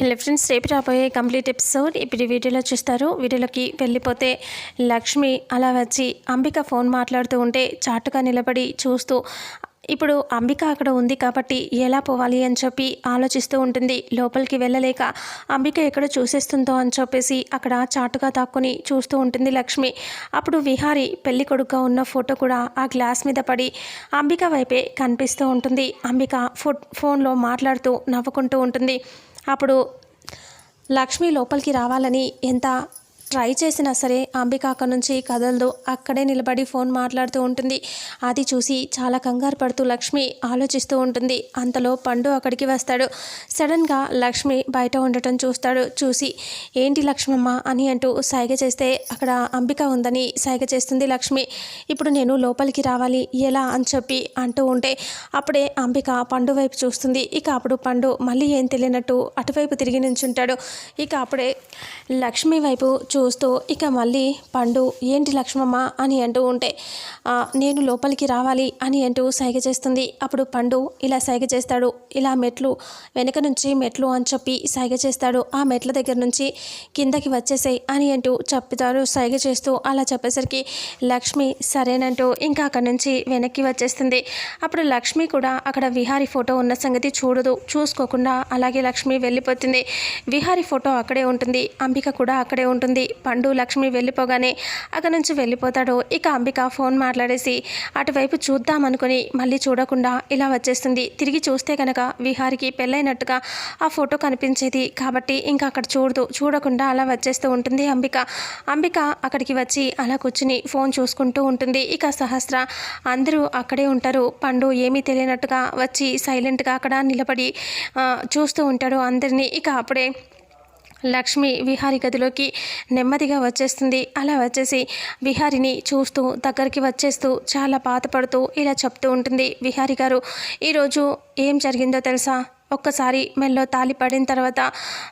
Hello friends రేపు రాబోయే complete episode. ఇప్పుడు వీడియోలో చూస్తారు. వీడియోలోకి వెళ్ళిపోతే లక్ష్మి అలా వచ్చి అంబిక ఫోన్ మాట్లాడుతూ ఉంటే చాటుగా నిలబడి చూస్తూ ఇప్పుడు అంబిక అక్కడ ఉంది కాబట్టి ఎలా పోవాలి? అని చెప్పి ఆలోచిస్తూ ఉంటుంది. లోపలికి వెళ్ళలేక అంబిక ఎక్కడ చూసేస్తుందో అని చెప్పేసి అక్కడ చాటుగా తాక్కుని చూస్తూ ఉంటుంది లక్ష్మి. అప్పుడు విహారి పెళ్ళి కొడుకుగా ఉన్న ఫోటో కూడా ఆ గ్లాస్ మీద పడి అంబిక వైపే కనిపిస్తూ ఉంటుంది. అంబిక ఫో ఫోన్లో మాట్లాడుతూ నవ్వుకుంటూ ఉంటుంది. అప్పుడు లక్ష్మి లోపలికి రావాలని ఎంత ట్రై చేసినా సరే అంబిక అక్కడి నుంచి కదలదు అక్కడే నిలబడి ఫోన్ మాట్లాడుతూ ఉంటుంది. అది చూసి చాలా కంగారు పడుతూ లక్ష్మి ఆలోచిస్తూ ఉంటుంది. అంతలో పండు అక్కడికి వస్తాడు. సడన్గా లక్ష్మి బయట ఉండటం చూస్తాడు. చూసి ఏంటి లక్ష్మమ్మ? అని అంటూ సైగ చేస్తే అక్కడ అంబిక ఉందని సైగ చేస్తుంది లక్ష్మి. ఇప్పుడు నేను లోపలికి రావాలి. ఎలా? అని చెప్పి అంటూ ఉంటే అప్పుడే అంబిక పండు వైపు చూస్తుంది. ఇక అప్పుడు పండు మళ్ళీ ఏం తెలియనట్టు అటువైపు తిరిగి నించుంటాడు. ఇక అప్పుడే లక్ష్మి వైపు చూ చూస్తూ ఇక మళ్ళీ పండు ఏంటి లక్ష్మమ్మ? అని అంటూ ఉంటే నేను లోపలికి రావాలి అని అంటూ సైగ చేస్తుంది. అప్పుడు పండు ఇలా సైగ చేస్తాడు. ఇలా మెట్లు వెనక నుంచి మెట్లు అని చెప్పి సైగ చేస్తాడు. ఆ మెట్ల దగ్గర నుంచి కిందకి వచ్చేసాయి అని అంటూ చెప్తారు సైగ చేస్తూ. అలా చెప్పేసరికి లక్ష్మి సరేనంటూ ఇంకా అక్కడి నుంచి వెనక్కి వచ్చేస్తుంది. అప్పుడు లక్ష్మి కూడా అక్కడ విహారి ఫోటో ఉన్న సంగతి చూడదు. చూసుకోకుండా అలాగే లక్ష్మి వెళ్ళిపోతుంది. విహారి ఫోటో అక్కడే ఉంటుంది. అంబిక కూడా అక్కడే ఉంటుంది. పండు లక్ష్మి వెళ్ళిపోగానే అక్కడి నుంచి వెళ్ళిపోతాడు. ఇక అంబిక ఫోన్ మాట్లాడేసి అటువైపు చూద్దామనుకుని మళ్ళీ చూడకుండా ఇలా వచ్చేస్తుంది. తిరిగి చూస్తే కనుక విహారికి పెళ్ళైనట్టుగా ఆ ఫోటో కనిపించేది. కాబట్టి ఇంకా అక్కడ చూడదు చూడకుండా అలా వచ్చేస్తూ ఉంటుంది అంబిక. అంబిక అక్కడికి వచ్చి అలా కూర్చుని ఫోన్ చూసుకుంటూ ఉంటుంది. ఇక సహస్ర అందరూ అక్కడే ఉంటారు. పండు ఏమీ తెలియనట్టుగా వచ్చి సైలెంట్గా అక్కడ నిలబడి చూస్తూ ఉంటాడు అందరినీ. ఇక అప్పుడే లక్ష్మి విహారి గదిలోకి నెమ్మదిగా వచ్చేస్తుంది. అలా వచ్చేసి విహారిని చూస్తూ దగ్గరికి వచ్చేస్తూ చాలా బాధపడుతూ ఇలా చెప్తూ ఉంటుంది. విహారి గారు ఈరోజు ఏం జరిగిందో తెలుసా? ఒక్కసారి మెల్లో తాలి పడిన తర్వాత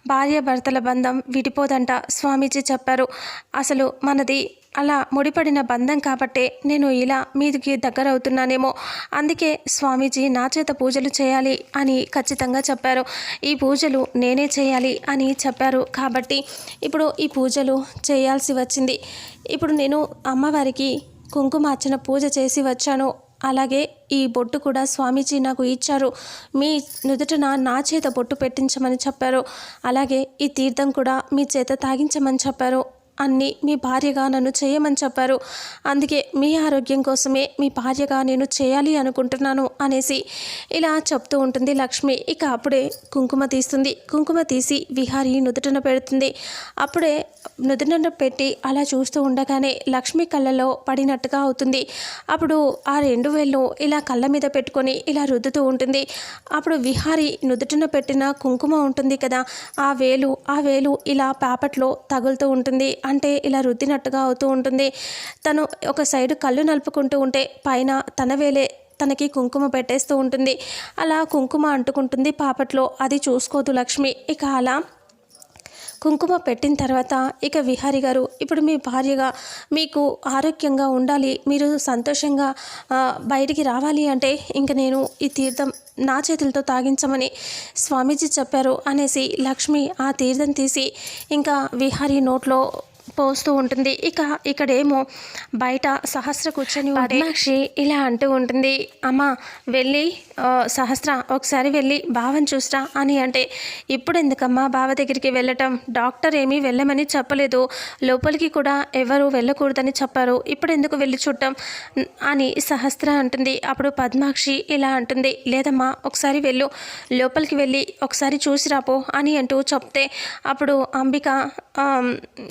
భార్యాభర్తల బంధం విడిపోదంట స్వామీజీ చెప్పారు. అసలు మనది అలా ముడిపడిన బంధం కాబట్టే నేను ఇలా మీదికి దగ్గరవుతున్నానేమో. అందుకే స్వామీజీ నా చేత పూజలు చేయాలి అని ఖచ్చితంగా చెప్పారు. ఈ పూజలు నేనే చేయాలి అని చెప్పారు కాబట్టి ఇప్పుడు ఈ పూజలు చేయాల్సి వచ్చింది. ఇప్పుడు నేను అమ్మవారికి కుంకుమార్చన పూజ చేసి వచ్చాను. అలాగే ఈ బొట్టు కూడా స్వామీజీ నాకు ఇచ్చారు. మీ నుదుటన నా చేత బొట్టు పెట్టించమని చెప్పారు. అలాగే ఈ తీర్థం కూడా మీ చేత తాగించమని చెప్పారు. అన్నీ మీ భార్యగా నన్ను చేయమని చెప్పారు. అందుకే మీ ఆరోగ్యం కోసమే మీ భార్యగా నేను చేయాలి అనుకుంటున్నాను అనేసి ఇలా చెప్తూ ఉంటుంది లక్ష్మి. ఇక అప్పుడే కుంకుమ తీస్తుంది. కుంకుమ తీసి విహారి నుదుటన పెడుతుంది. అప్పుడే నుదుటన పెట్టి అలా చూస్తూ ఉండగానే లక్ష్మి కళ్ళలో పడినట్టుగా అవుతుంది. అప్పుడు ఆ రెండు వేళ్ళు ఇలా కళ్ళ మీద పెట్టుకొని ఇలా రుద్దుతూ ఉంటుంది. అప్పుడు విహారి నుదుటన పెట్టిన కుంకుమ ఉంటుంది కదా ఆ వేలు ఆ వేలు ఇలా పేపట్లో తగులుతూ ఉంటుంది. అంటే ఇలా రుద్దినట్టుగా అవుతూ ఉంటుంది. తను ఒక సైడు కళ్ళు నలుపుకుంటూ ఉంటే పైన తన వేలే తనకి కుంకుమ పెట్టేస్తూ ఉంటుంది. అలా కుంకుమ అంటుకుంటుంది పాపట్లో. అది చూసుకోదు లక్ష్మి. ఇక అలా కుంకుమ పెట్టిన తర్వాత ఇక విహారి గారు ఇప్పుడు మీ భార్యగా మీకు ఆరోగ్యంగా ఉండాలి. మీరు సంతోషంగా బయటికి రావాలి అంటే ఇంక నేను ఈ తీర్థం నా చేతులతో తాగించమని స్వామీజీ చెప్పారు. అనేసి లక్ష్మి ఆ తీర్థం తీసి ఇంకా విహారి నోట్లో పోస్తూ ఉంటుంది. ఇక ఇక్కడేమో బయట సహస్ర కూర్చొని పద్మాక్షి ఇలా అంటూ ఉంటుంది అమ్మ వెళ్ళి సహస్ర ఒకసారి వెళ్ళి బావని చూస్తా అని అంటే ఇప్పుడు ఎందుకమ్మా బావ దగ్గరికి వెళ్ళటం? డాక్టర్ ఏమీ వెళ్ళమని చెప్పలేదు. లోపలికి కూడా ఎవరు వెళ్ళకూడదని చెప్పారు. ఇప్పుడు ఎందుకు వెళ్ళి చూడటం? అని సహస్ర అంటుంది. అప్పుడు పద్మాక్షి ఇలా అంటుంది లేదమ్మా ఒకసారి వెళ్ళు. లోపలికి వెళ్ళి ఒకసారి చూసి రాపో అని అంటూ చెప్తే అప్పుడు అంబిక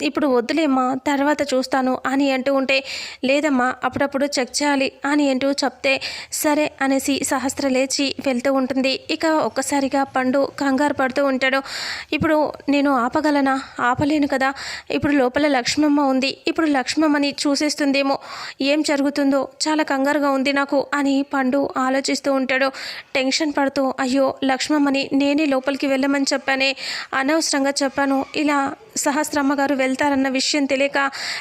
ఇప్పుడు వద్దు వద్దులేమ్మా తర్వాత చూస్తాను అని అంటూ ఉంటే లేదమ్మా అప్పుడప్పుడు చెక్ చేయాలి అని అంటూ చెప్తే సరే అనేసి సహస్ర లేచి వెళ్తూ ఉంటుంది. ఇక ఒక్కసారిగా పండు కంగారు పడుతూ ఉంటాడు. ఇప్పుడు నేను ఆపగలనా? ఆపలేను కదా. ఇప్పుడు లోపల లక్ష్మమ్మ ఉంది. ఇప్పుడు లక్ష్మమ్మని చూసేస్తుందేమో ఏం జరుగుతుందో? చాలా కంగారుగా ఉంది నాకు అని పండు ఆలోచిస్తూ ఉంటాడు. టెన్షన్ పడుతూ అయ్యో లక్ష్మమ్మని నేనే లోపలికి వెళ్ళమని చెప్పానే అనవసరంగా చెప్పాను. ఇలా సహస్రమ్మ గారు వెళ్తారన్న విషయం విషయం తెలియక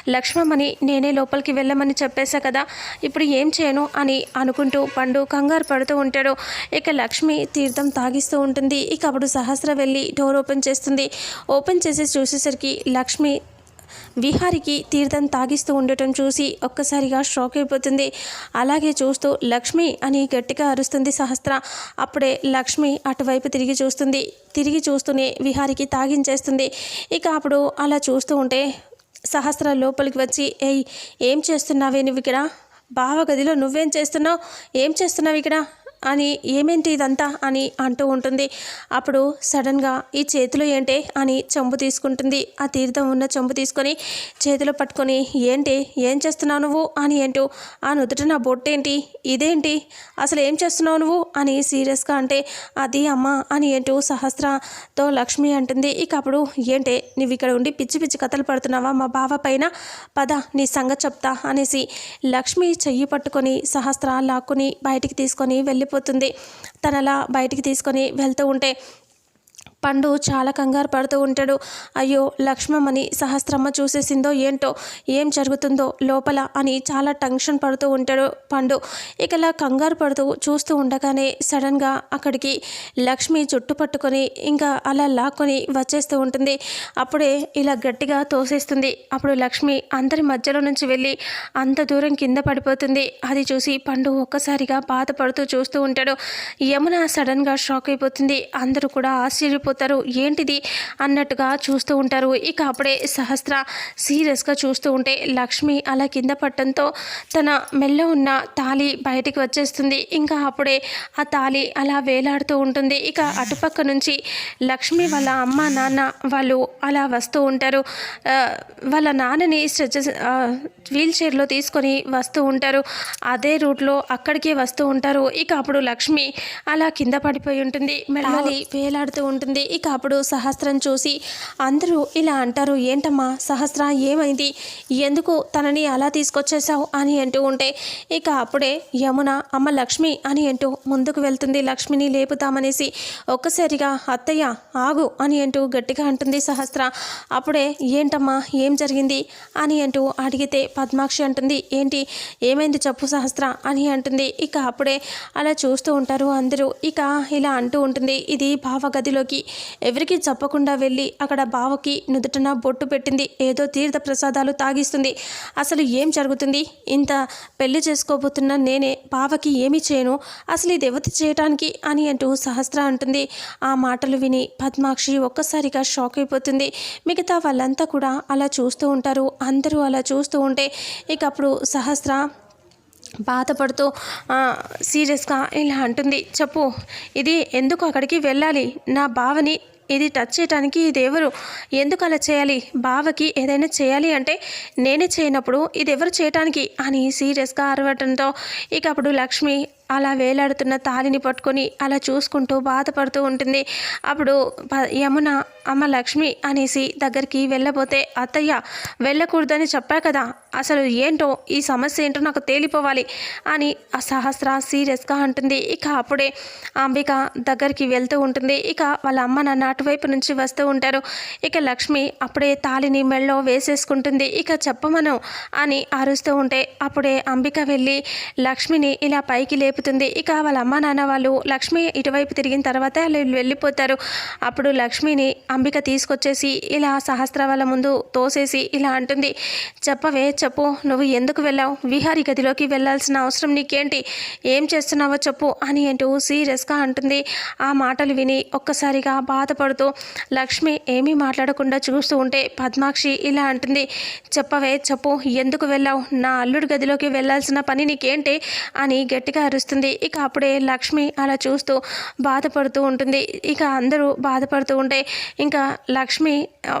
లక్ష్మమ్మని నేనే లోపలికి వెళ్ళమని చెప్పేశా కదా ఇప్పుడు ఏం చేయను అని అనుకుంటూ పండు కంగారు పడుతూ ఉంటాడు. ఇక లక్ష్మి తీర్థం తాగిస్తూ ఉంటుంది. ఇక అప్పుడు సహస్ర వెళ్ళి డోర్ ఓపెన్ చేస్తుంది. ఓపెన్ చేసి చూసేసరికి లక్ష్మి విహారికి తీర్థం తాగిస్తూ ఉండటం చూసి ఒక్కసారిగా షాక్ అయిపోతుంది. అలాగే చూస్తూ లక్ష్మి అని గట్టిగా అరుస్తుంది సహస్ర. అప్పుడే లక్ష్మి అటువైపు తిరిగి చూస్తుంది. తిరిగి చూస్తూనే విహారికి తాగించేస్తుంది. ఇక అప్పుడు అలా చూస్తూ ఉంటే సహస్ర లోపలికి వచ్చి ఏయ్ ఏం చేస్తున్నావే నువ్వు ఇక్కడ బావ గదిలో నువ్వేం చేస్తున్నావు? ఏం చేస్తున్నావు ఇక్కడ? అని ఏమేంటి ఇదంతా అని అంటూ ఉంటుంది. అప్పుడు సడన్గా ఈ చేతిలో ఏంటి అని చెంబు తీసుకుంటుంది. ఆ తీర్థం ఉన్న చెంబు తీసుకొని చేతిలో పట్టుకొని ఏంటి? ఏం చేస్తున్నావు నువ్వు? అని ఏంటో ఆ నుదుట నా బొట్టేంటి? ఇదేంటి? అసలు ఏం చేస్తున్నావు నువ్వు? అని సీరియస్గా అంటే అది అమ్మ అని ఏంటో సహస్రతో లక్ష్మి అంటుంది. ఇక అప్పుడు ఏంటి? నువ్వు ఇక్కడ ఉండి పిచ్చి పిచ్చి కథలు పడుతున్నావా? మా బావ పైన పద నీ సంగ చెప్తా అనేసి లక్ష్మి చెయ్యి పట్టుకొని సహస్ర లాక్కుని బయటికి తీసుకొని వెళ్ళిపో వెళ్ళిపోతుంది తనలా బయటికి తీసుకొని వెళ్తూ ఉంటే పండు చాలా కంగారు పడుతూ ఉంటాడు. అయ్యో లక్ష్మమ్మని సహస్రమ్మ చూసేసిందో ఏంటో ఏం జరుగుతుందో లోపల అని చాలా టెన్షన్ పడుతూ ఉంటాడు పండు. ఇకలా కంగారు పడుతూ చూస్తూ ఉండగానే సడన్గా అక్కడికి లక్ష్మి జుట్టు పట్టుకొని ఇంకా అలా లాక్కొని వచ్చేస్తూ ఉంటుంది. అప్పుడే ఇలా గట్టిగా తోసేస్తుంది. అప్పుడు లక్ష్మి అందరి మధ్యలో నుంచి వెళ్ళి అంత దూరం కింద పడిపోతుంది. అది చూసి పండు ఒక్కసారిగా బాధపడుతూ చూస్తూ ఉంటాడు. యమున సడన్గా షాక్ అయిపోతుంది. అందరూ కూడా ఆశ్చర్యపోతారు ఏంటిది? అన్నట్టుగా చూస్తూ ఉంటారు. ఇక అప్పుడే సహస్ర సీరియస్గా చూస్తూ ఉంటే లక్ష్మి అలా కింద పట్టడంతో తన మెల్ల ఉన్న తాళి బయటికి వచ్చేస్తుంది. ఇంకా అప్పుడే ఆ తాళి అలా వేలాడుతూ ఉంటుంది. ఇక అటుపక్క నుంచి లక్ష్మి వాళ్ళ అమ్మ నాన్న వాళ్ళు అలా వస్తూ ఉంటారు. వాళ్ళ నాన్నని స్ట్రెచ్ వీల్ చైర్లో తీసుకొని వస్తూ ఉంటారు. అదే రూట్లో అక్కడికే వస్తూ ఉంటారు. ఇక అప్పుడు లక్ష్మి అలా కింద పడిపోయి ఉంటుంది. మెల్లాలి వేలాడుతూ ఉంటుంది. ఇక అప్పుడు సహస్రం చూసి అందరూ ఇలా అంటారు ఏంటమ్మా సహస్ర ఏమైంది? ఎందుకు తనని అలా తీసుకొచ్చేసావు అని అంటూ ఉంటే ఇక అప్పుడే యమున అమ్మ లక్ష్మి అని అంటూ ముందుకు వెళ్తుంది. లక్ష్మిని లేపుతామనేసి ఒక్కసారిగా అత్తయ్య ఆగు అని అంటూ గట్టిగా అంటుంది సహస్ర. అప్పుడే ఏంటమ్మా ఏం జరిగింది? అని అంటూ అడిగితే పద్మాక్షి అంటుంది ఏంటి ఏమైంది చెప్పు సహస్ర అని అంటుంది. ఇక అప్పుడే అలా చూస్తూ ఉంటారు అందరూ. ఇక ఇలా అంటూ ఉంటుంది ఇది భావగదిలోకి ఎవరికి చెప్పకుండా వెళ్ళి అక్కడ బావకి నుదుటన బొట్టు పెట్టింది. ఏదో తీర్థ ప్రసాదాలు తాగిస్తుంది. అసలు ఏం జరుగుతుంది? ఇంత పెళ్ళి చేసుకోబోతున్న నేనే బావకి ఏమి చేయను. అసలు ఇది ఎవతి చేయటానికి అని అంటూ సహస్ర అంటుంది. ఆ మాటలు విని పద్మాక్షి ఒక్కసారిగా షాక్ అయిపోతుంది. మిగతా వాళ్ళంతా కూడా అలా చూస్తూ ఉంటారు. అందరూ అలా చూస్తూ ఉంటే ఇక అప్పుడు సహస్ర బాధపడుతూ సీరియస్గా ఇలా అంటుంది. చెప్పు ఇది ఎందుకు అక్కడికి వెళ్ళాలి? నా బావని ఇది టచ్ చేయడానికి ఇది ఎవరు? ఎందుకు అలా చేయాలి? బావకి ఏదైనా చేయాలి అంటే నేనే చేయనప్పుడు ఇది ఎవరు చేయటానికి? అని సీరియస్గా అరవటంతో ఇక అప్పుడు లక్ష్మి అలా వేలాడుతున్న తాలిని పట్టుకొని అలా చూసుకుంటూ బాధపడుతూ ఉంటుంది. అప్పుడు ప- యమున అమ్మ లక్ష్మి అనేసి దగ్గరికి వెళ్ళబోతే అత్తయ్య వెళ్ళకూడదని చెప్పా కదా అసలు ఏంటో ఈ సమస్య ఏంటో నాకు తేలిపోవాలి అని ఆ సహస్ర సీరియస్గా అంటుంది. ఇక అప్పుడే అంబిక దగ్గరికి వెళ్తూ ఉంటుంది. ఇక వాళ్ళ అమ్మ నాన్న అటువైపు నుంచి వస్తూ ఉంటారు. ఇక లక్ష్మి అప్పుడే తాలిని మెళ్ళో వేసేసుకుంటుంది. ఇక చెప్పమను అని అరుస్తూ ఉంటే అప్పుడే అంబిక వెళ్ళి లక్ష్మిని ఇలా పైకి లేపుతుంది. ఇక వాళ్ళ అమ్మ నాన్న వాళ్ళు లక్ష్మి ఇటువైపు తిరిగిన తర్వాత వాళ్ళు వెళ్ళిపోతారు. అప్పుడు లక్ష్మిని అంబిక తీసుకొచ్చేసి ఇలా సహస్ర వాళ్ళ ముందు తోసేసి ఇలా అంటుంది. చెప్పవే చెప్పు నువ్వు ఎందుకు వెళ్ళావు? విహారీ గదిలోకి వెళ్ళాల్సిన అవసరం నీకేంటి? ఏం చేస్తున్నావో చెప్పు అని అంటూ సీరియస్గా అంటుంది. ఆ మాటలు విని ఒక్కసారిగా బాధపడుతూ లక్ష్మి ఏమీ మాట్లాడకుండా చూస్తూ ఉంటే పద్మాక్షి ఇలా అంటుంది. చెప్పవే చెప్పు ఎందుకు వెళ్ళావు? నా అల్లుడి గదిలోకి వెళ్ళాల్సిన పని నీకేంటి? అని గట్టిగా అరుస్తుంది. ఇక అప్పుడే లక్ష్మి అలా చూస్తూ బాధపడుతూ ఉంటుంది. ఇక అందరూ బాధపడుతూ ఉంటే ఇంకా లక్ష్మి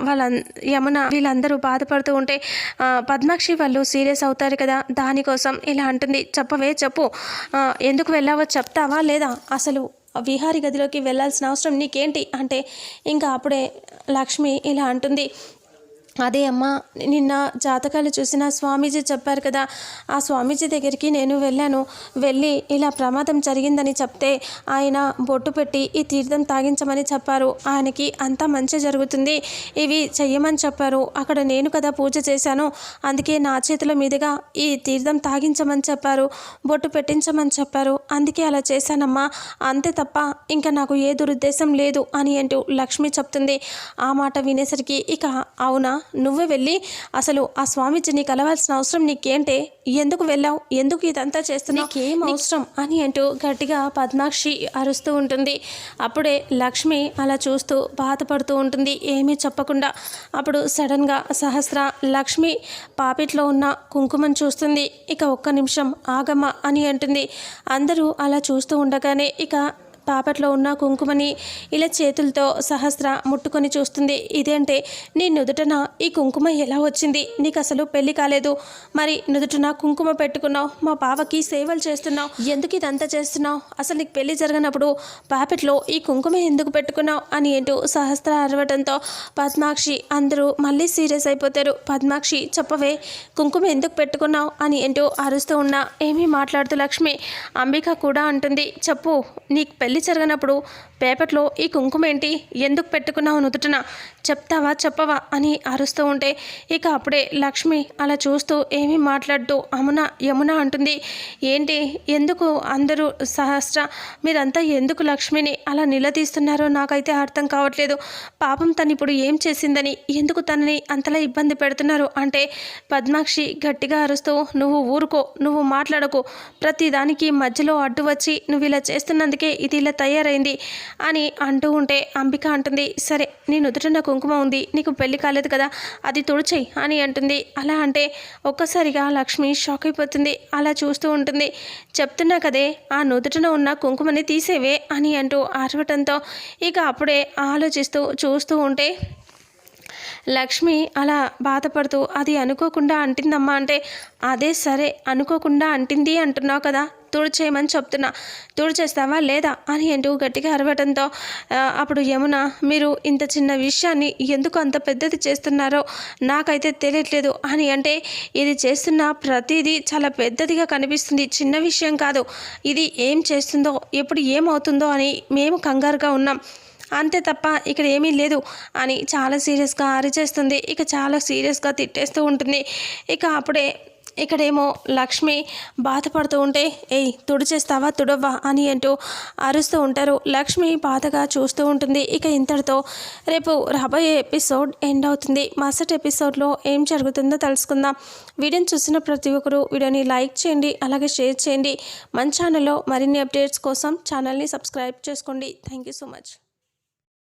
వాళ్ళ యమున వీళ్ళందరూ బాధపడుతూ ఉంటే పద్మాక్షి సాక్షి వాళ్ళు సీరియస్ అవుతారు కదా దానికోసం ఇలా అంటుంది. చెప్పవే చెప్పు. ఎందుకు వెళ్ళావో చెప్తావా లేదా? అసలు విహారీ గదిలోకి వెళ్ళాల్సిన అవసరం నీకేంటి? అంటే ఇంకా అప్పుడే లక్ష్మి ఇలా అంటుంది. అదే అమ్మ నిన్న జాతకాలు చూసిన స్వామీజీ చెప్పారు కదా ఆ స్వామీజీ దగ్గరికి నేను వెళ్ళాను. వెళ్ళి ఇలా ప్రమాదం జరిగిందని చెప్తే ఆయన బొట్టు పెట్టి ఈ తీర్థం తాగించమని చెప్పారు. ఆయనకి అంతా మంచి జరుగుతుంది ఇవి చెయ్యమని చెప్పారు. అక్కడ నేను కదా పూజ చేశాను అందుకే నా చేతుల మీదుగా ఈ తీర్థం తాగించమని చెప్పారు బొట్టు పెట్టించమని చెప్పారు. అందుకే అలా చేశానమ్మా అంతే తప్ప ఇంకా నాకు ఏ దురుద్దేశం లేదు అని అంటూ లక్ష్మి చెప్తుంది. ఆ మాట వినేసరికి ఇక అవునా? నువ్వే వెళ్ళి అసలు ఆ స్వామీజీని కలవాల్సిన అవసరం నీకేంటే ఎందుకు వెళ్ళావు? ఎందుకు ఇదంతా చేస్తున్నావు? ఏం అవసరం? అని అంటూ గట్టిగా పద్మాక్షి అరుస్తూ ఉంటుంది. అప్పుడే లక్ష్మి అలా చూస్తూ బాధపడుతూ ఉంటుంది. ఏమీ చెప్పకుండా అప్పుడు సడన్గా సహస్ర లక్ష్మి పాపిట్లో ఉన్న కుంకుమను చూస్తుంది. ఇక ఒక్క నిమిషం ఆగమ్మ అని అంటుంది. అందరూ అలా చూస్తూ ఉండగానే ఇక పాపట్లో ఉన్న కుంకుమని ఇలా చేతులతో సహస్ర ముట్టుకొని చూస్తుంది. ఇదేంటే నీ నుదుటన ఈ కుంకుమ ఎలా వచ్చింది? నీకు అసలు పెళ్ళి కాలేదు. మరి నుదుటన కుంకుమ పెట్టుకున్నావు. మా బావకి సేవలు చేస్తున్నావు. ఎందుకు ఇదంతా చేస్తున్నావు? అసలు నీకు పెళ్ళి జరగనప్పుడు పాపెట్లో ఈ కుంకుమ ఎందుకు పెట్టుకున్నావు? అని ఏంటో సహస్ర అరవటంతో పద్మాక్షి అందరూ మళ్ళీ సీరియస్ అయిపోతారు. పద్మాక్షి చెప్పవే కుంకుమ ఎందుకు పెట్టుకున్నావు? అని ఏంటో అరుస్తూ ఉన్నా ఏమీ మాట్లాడుతూ లక్ష్మి అంబిక కూడా అంటుంది. చెప్పు నీకు పెళ్ళి జరగనప్పుడు పేపర్లో ఈ కుంకుమ ఏంటి? ఎందుకు పెట్టుకున్నావు నుదుటన? చెప్తావా చెప్పవా? అని అరుస్తూ ఉంటే ఇక అప్పుడే లక్ష్మి అలా చూస్తూ ఏమీ మాట్లాడుతూ అమున యమున అంటుంది ఏంటి? ఎందుకు అందరూ సహస్ర? మీరంతా ఎందుకు లక్ష్మిని అలా నిలదీస్తున్నారో నాకైతే అర్థం కావట్లేదు. పాపం తను ఇప్పుడు ఏం చేసిందని ఎందుకు తనని అంతలా ఇబ్బంది పెడుతున్నారు? అంటే పద్మాక్షి గట్టిగా అరుస్తూ నువ్వు ఊరుకో నువ్వు మాట్లాడకు. ప్రతిదానికి మధ్యలో అడ్డు వచ్చి నువ్వు ఇలా చేస్తున్నందుకే ఇది ఇలా తయారైంది అని అంటూ ఉంటే అంబిక అంటుంది సరే నీ నుదుటిన కుంకుమ ఉంది నీకు పెళ్ళి కాలేదు కదా అది తుడిచేయి అని అంటుంది. అలా అంటే ఒక్కసారిగా లక్ష్మి షాక్ అయిపోతుంది అలా చూస్తూ ఉంటుంది. చెప్తున్నా కదే ఆ నుదుటిన ఉన్న కుంకుమని తీసేవే అని అంటూ అరవటంతో ఇక అప్పుడే ఆలోచిస్తూ చూస్తూ ఉంటే లక్ష్మి అలా బాధపడుతూ అది అనుకోకుండా అంటిందమ్మా అంటే అదే సరే అనుకోకుండా అంటింది అంటున్నావు కదా తుడిచేయమని చెప్తున్నా. తుడిచేస్తావా లేదా అని అంటూ గట్టిగా అరవటంతో అప్పుడు యమున మీరు ఇంత చిన్న విషయాన్ని ఎందుకు అంత పెద్దది చేస్తున్నారో నాకైతే తెలియట్లేదు అని అంటే ఇది చేస్తున్న ప్రతిదీ చాలా పెద్దదిగా కనిపిస్తుంది. చిన్న విషయం కాదు. ఇది ఏం చేస్తుందో ఎప్పుడు ఏమవుతుందో అని మేము కంగారుగా ఉన్నాం. అంతే తప్ప ఇక్కడ ఏమీ లేదు అని చాలా సీరియస్గా అరిచేస్తుంది. ఇక చాలా సీరియస్గా తిట్టేస్తూ ఉంటుంది. ఇక అప్పుడే ఇక్కడేమో లక్ష్మి బాధపడుతూ ఉంటే ఏయ్ తుడిచేస్తావా? తుడవ్వా? అని అంటూ అరుస్తూ ఉంటారు. లక్ష్మి బాధగా చూస్తూ ఉంటుంది. ఇక ఇంతటితో రేపు రాబోయే ఎపిసోడ్ ఎండ్ అవుతుంది. మరుసటి ఎపిసోడ్లో ఏం జరుగుతుందో తెలుసుకుందాం. వీడియోని చూసిన ప్రతి ఒక్కరు వీడియోని లైక్ చేయండి అలాగే షేర్ చేయండి. మన ఛానల్లో మరిన్ని అప్డేట్స్ కోసం ఛానల్ని సబ్స్క్రైబ్ చేసుకోండి. Thank you so much.